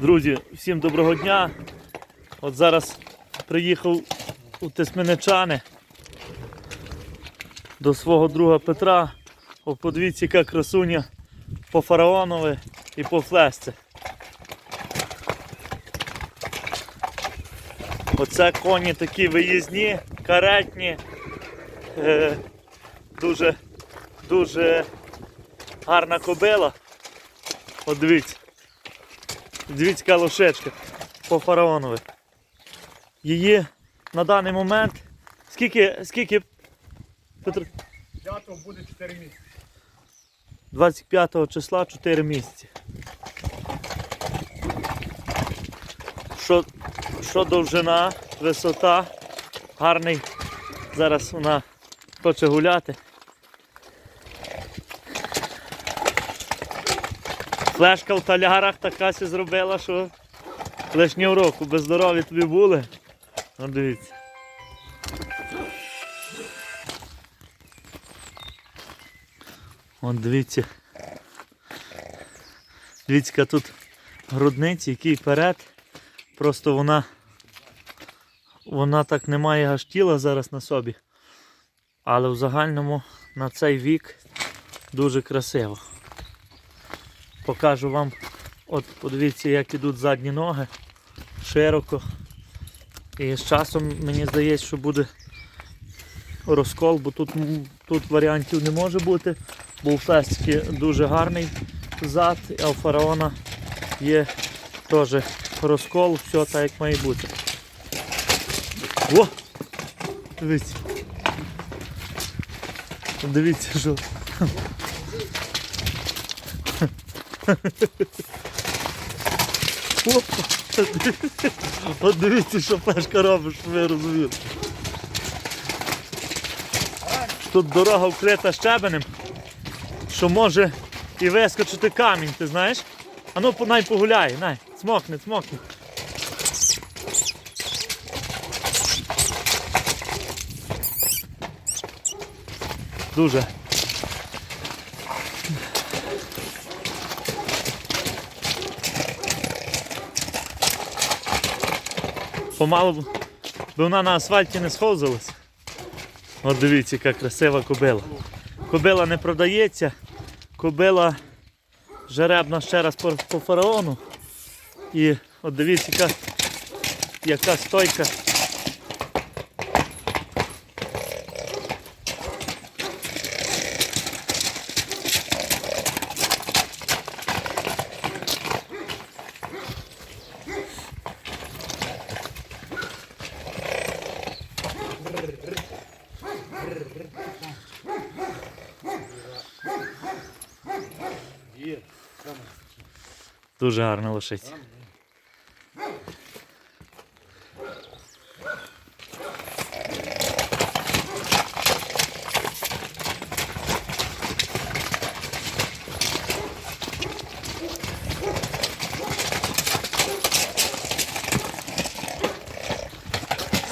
Друзі, всім доброго дня. От зараз приїхав у Тисменичани до свого друга Петра. О, подивіться, яка красуня по фараонові і по флесці. Оце коні такі виїзні, каретні, е, дуже, дуже гарна кобила. От дивіться. Дивіться, яка лошечка по фараонові. Її на даний момент. Скільки, скільки Петро? 5 буде 4 місяці. 25 числа 4 місяці. Що, що довжина, висота, гарний. Зараз вона хоче гуляти. Флешка в талярах така сі зробила, що лишнього року без здоров'я тобі були. Ну дивіться. От дивіться. Дивіться, тут грудниці, який перед. Просто вона вона так не має аж тіла зараз на собі. Але в загальному на цей вік дуже красиво. Покажу вам, от подивіться, як ідуть задні ноги. Широко. І з часом мені здається, що буде розкол, бо тут, тут варіантів не може бути. Бо у фестики дуже гарний зад, а у фараона є теж розкол, все так як має бути. О! Дивіться. Дивіться, що. От дивіться, що флешка робить, щоб ви розуміли. Тут дорога вкрита щебенем, що може і вискочити камінь, ти знаєш? А ну най погуляй, най, цмокни, цмокни. Дуже. Помалу, б- вона на асфальті не сховзалась. От дивіться, яка красива кобила. Кобила не продається. Кобила жеребна ще раз по, по фараону. І от дивіться, яка, яка стойка. Дуже гарна лошиця.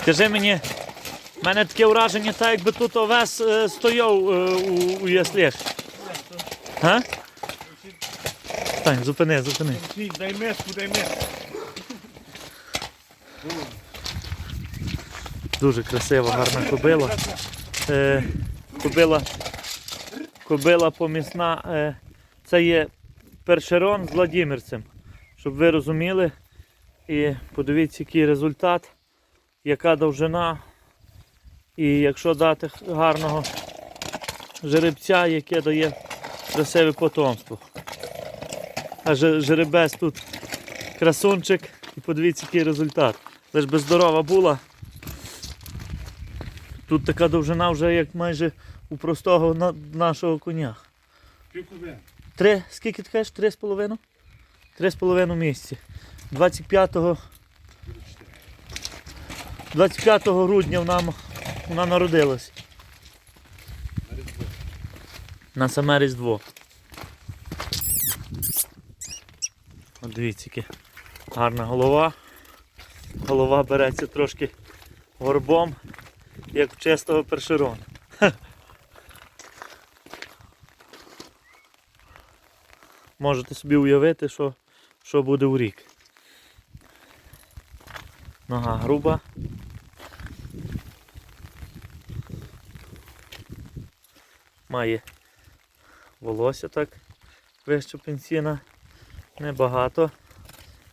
Скажи мені, в мене таке враження, так якби тут овес е, стояв е, у, у яслях. Га? Стань, зупини, зупини. Дай миску, дай миску. Дуже красива, гарна кобила. Е, кобила, кобила помісна. Е, це є першерон з Владимирцем. Щоб ви розуміли. І подивіться, який результат, яка довжина. І якщо дати гарного жеребця, яке дає красиве потомство. А же- жеребець тут красунчик. І подивіться, який результат. Лиш би здорова була. Тут така довжина вже як майже у простого на- нашого коня. Три, скільки ти кажеш? Три з половиною? Три з половиною місяці. 25, 25 грудня вона, вона народилась. На саме Різдво. Дивіться, яка гарна голова. Голова береться трошки горбом, як в чистого першерона. Можете собі уявити, що, що буде у рік. Нога груба. Має волосся так вище пенсіна. Небагато.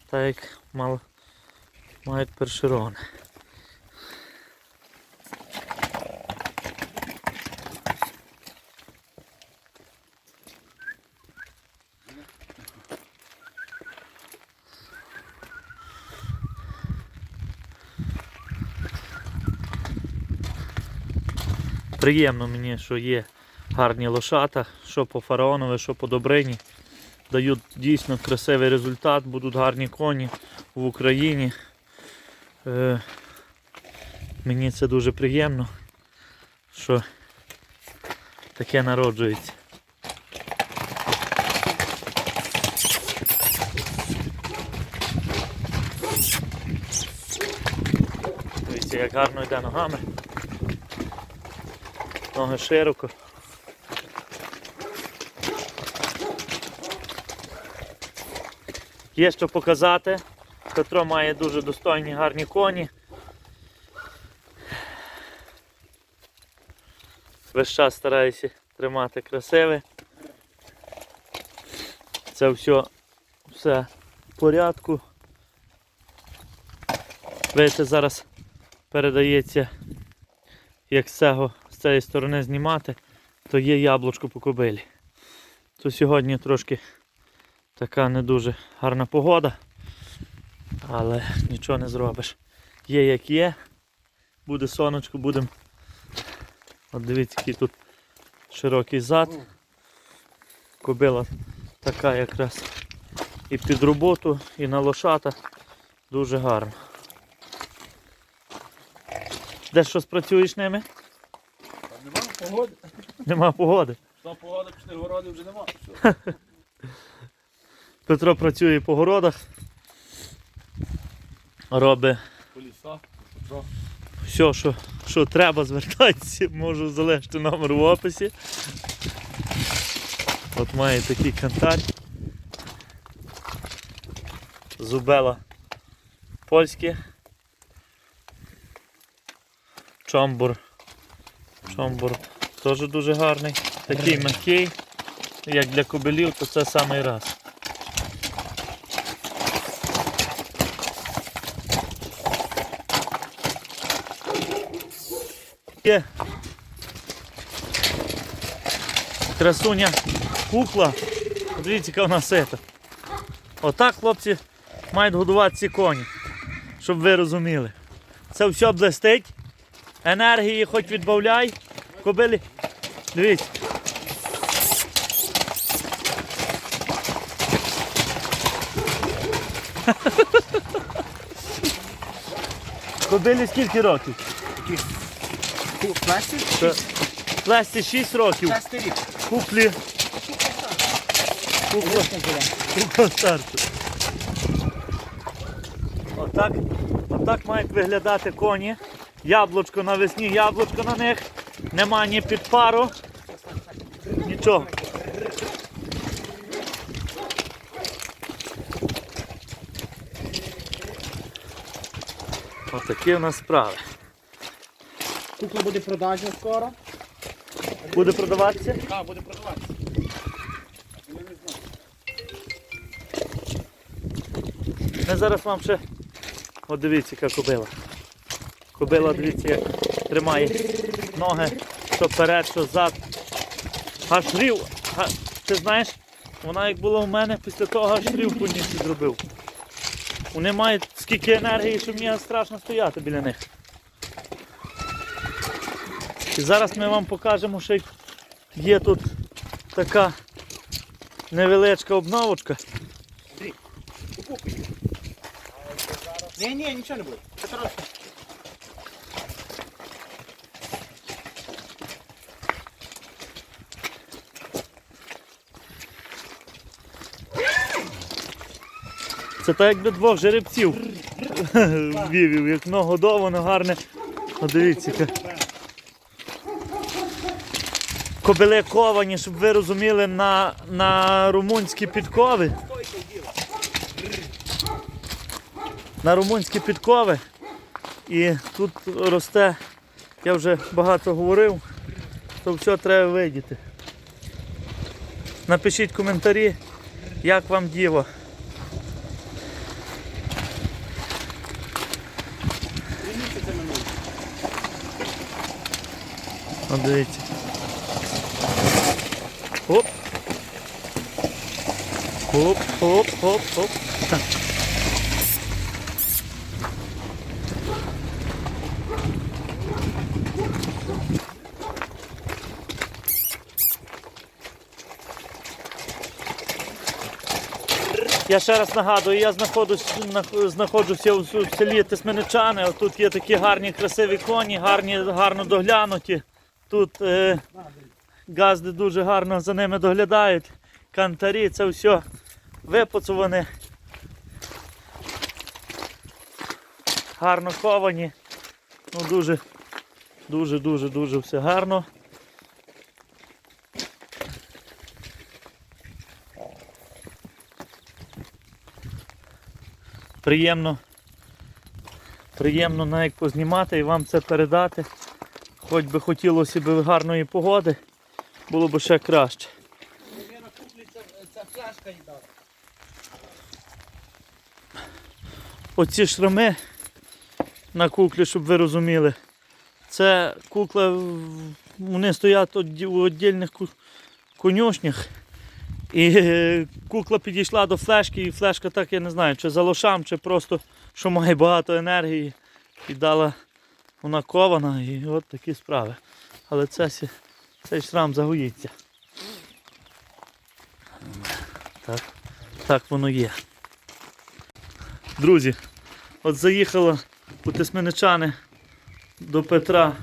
Так як мало мають першерони. Приємно мені, що є гарні лошата, що по фараонові, що по добрині. Дають дійсно красивий результат, будуть гарні коні в Україні. Е, мені це дуже приємно, що таке народжується. Дивіться, як гарно йде ногами. Ноги широко. Є що показати. Петро має дуже достойні гарні коні. Весь час стараюся тримати красиве. Це все, все в порядку. Видите, зараз передається, як з цього, з цієї сторони знімати, то є яблучко по кобилі. То сьогодні трошки така не дуже гарна погода, але нічого не зробиш. Є як є, буде сонечко, будемо. От дивіться, який тут широкий зад. Кобила така якраз і під роботу, і на лошата. Дуже гарно. Де що спрацюєш ними? Нема погоди. Нема погоди. Там погода, пішли городи вже нема. Петро працює по городах. Робить все, що, що треба, звертатися, можу залишити номер в описі. От має такий кантар. Зубела польське. Чомбур. Чомбур теж дуже гарний. Такий м'який. Як для кобелів, то це самий раз. Є красуня кукла. Подивіться, яка вона сита. Отак хлопці мають годувати ці коні, щоб ви розуміли. Це все блистить. Енергії хоч відбавляй. Кобилі. Дивіться. Кобилі скільки років? Пластик? Це- Лесі 6 років. Шестий рік. Куплі. Кукла. Кукла старша. Отак, отак мають виглядати коні. Яблучко навесні, яблучко на них. Нема ні підпару. Нічого. Отакі у нас справи. Кукла буде продажна скоро. Буде продаватися? Так, буде продаватися. Ми зараз вам ще. От дивіться, яка кобила. Кобила, дивіться, як тримає ноги, що вперед, що зад. Аж рів. Ти знаєш, вона як була у мене, після того аж рів по ній зробив. Вони мають скільки енергії, що мені страшно стояти біля них. І зараз ми вам покажемо, що є тут така невеличка обновочка. Ні, ні, нічого не буде. Це так якби двох жеребців вівів, як воно годовано, гарне. Ну, дивіться. Кобили ковані, щоб ви розуміли, на, на румунські підкови. На румунські підкови І тут росте, я вже багато говорив, то все треба видіти. Напишіть коментарі, як вам діло. Місяці дивіться. Оп. Оп, оп, оп, оп. Я ще раз нагадую, я знаходжусь, знаходжуся в селі Тисменичани. Тут є такі гарні красиві коні, гарні, гарно доглянуті. Тут е, газди дуже гарно за ними доглядають. Кантарі, це все випацувані. Гарно ховані. Ну дуже, дуже, дуже, дуже все гарно. Приємно, приємно навіть познімати і вам це передати. Хоч би хотілося б гарної погоди, було б ще краще. Оці шрами на куклі, щоб ви розуміли. Це кукла, вони стоять у віддільних конюшнях. І е, кукла підійшла до флешки, і флешка так я не знаю, чи за лошам, чи просто що має багато енергії. І дала вона кована, і от такі справи. Але це, цей шрам загоїться. Так, так воно є. Друзі, от заїхала у Тисменичани до Петра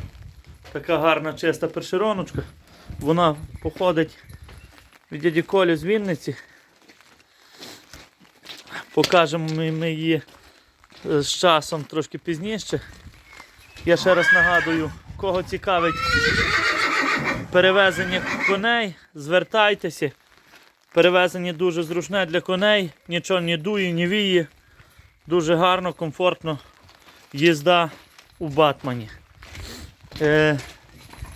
така гарна чиста першероночка. Вона походить від дяді Колі з Вінниці. Покажемо ми, ми її е, з часом трошки пізніше. Я ще раз нагадую, кого цікавить перевезення коней, звертайтеся. Перевезення дуже зручне для коней, нічого не дує, не віє. Дуже гарно, комфортно їзда у Батмані. Е,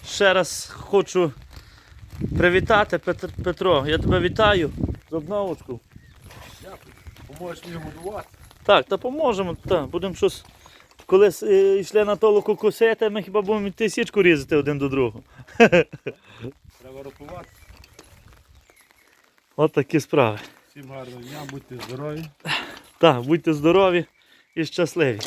ще раз хочу привітати Петр- Петро. Я тебе вітаю з обновочку. Поможеш мені годувати. Так, та поможемо. Та, будемо щось. Коли е, йшли на толоку косити, ми хіба будемо січку різати один до другого. Треба рахувати. От такі справи. Всім гарного дня, будьте здорові. Так, будьте здорові і щасливі.